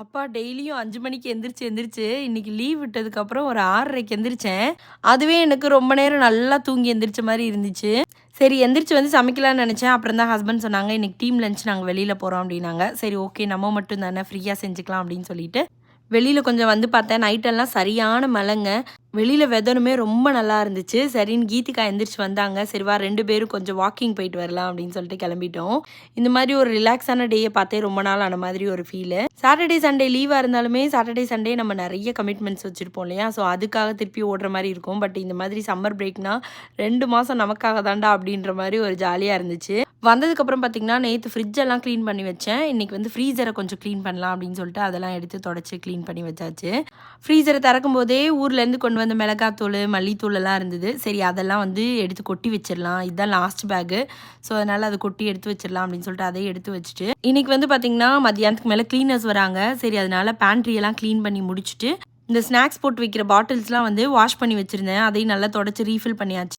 அப்பா டெய்லியும் அஞ்சு மணிக்கு எந்திரிச்சு எந்திரிச்சு இன்னைக்கு லீவ் விட்டதுக்கப்புறம் ஒரு ஆறரைக்கு எந்திரிச்சேன். அதுவே எனக்கு ரொம்ப நேரம் நல்லா தூங்கி எந்திரிச்ச மாதிரி இருந்துச்சு. சரி எந்திரிச்சு வந்து சமைக்கலாம்னு நினச்சேன். அப்புறம் தான் ஹஸ்பண்ட் சொன்னாங்க இன்னைக்கு டீம் லஞ்ச் நாங்கள் வெளியில் போகிறோம் அப்படின்னாங்க. சரி ஓகே நம்ம மட்டும் தானே ஃப்ரீயாக செஞ்சுக்கலாம் அப்படின்னு சொல்லிட்டு. வெளியில் கொஞ்சம் வந்து பார்த்தேன் நைட்டெல்லாம் சரியான மழைங்க. வெளியில் வெதனுமே ரொம்ப நல்லா இருந்துச்சு. சரின்னு கீதிகா எந்திரிச்சு வந்தாங்க. சரிவா ரெண்டு பேரும் கொஞ்சம் வாக்கிங் போயிட்டு வரலாம் அப்படின்னு சொல்லிட்டு கிளம்பிட்டோம். இந்த மாதிரி ஒரு ரிலாக்ஸான டேயை பார்த்தே ரொம்ப நாள் ஆன மாதிரி ஒரு ஃபீலு சாட்டர்டே சண்டே லீவாக இருந்தாலுமே சாட்டர்டே சண்டே நம்ம நிறைய கமிட்மெண்ட்ஸ் வச்சுருப்போம் இல்லையா? ஸோ அதுக்காக திருப்பி ஓடுற மாதிரி இருக்கும். பட் இந்த மாதிரி சம்மர் பிரேக்னால் ரெண்டு மாதம் நமக்காக தாண்டா அப்படின்ற மாதிரி ஒரு ஜாலியாக இருந்துச்சு. வந்ததுக்கப்புறம் பார்த்தீங்கன்னா நேற்று ஃப்ரிட்ஜெல்லாம் க்ளீன் பண்ணி வச்சேன். இன்றைக்கி வந்து ஃப்ரீசரை கொஞ்சம் க்ளீன் பண்ணலாம் அப்படின்னு சொல்லிட்டு அதெல்லாம் எடுத்து தொடச்சி க்ளீன் பண்ணி வச்சாச்சு. ஃப்ரீசரை திறக்கும் போதே ஊர்லேருந்து கொண்டு வந்த மிளகாத்தூள் மல்லித்தூள் எல்லாம் இருந்தது. சரி அதெல்லாம் வந்து எடுத்து கொட்டி வச்சிடலாம். இதுதான் லாஸ்ட் பேக்கு ஸோ அதனால் அதை கொட்டி எடுத்து வச்சிடலாம் அப்படின்னு சொல்லிட்டு அதையும் எடுத்து வச்சுட்டு இன்றைக்கி வந்து பார்த்தீங்கன்னா மத்தியானத்துக்கு மேலே க்ளீனர்ஸ் வராங்க. சரி அதனால் பேண்ட்ரியெல்லாம் க்ளீன் பண்ணி முடிச்சுட்டு இந்த ஸ்நாக்ஸ் போட்டு வைக்கிற பாட்டில்ஸ்லாம் வந்து வாஷ் பண்ணி வச்சுருந்தேன். அதையும் நல்லா தொடச்சி ரீஃபில் பண்ணியாச்சு.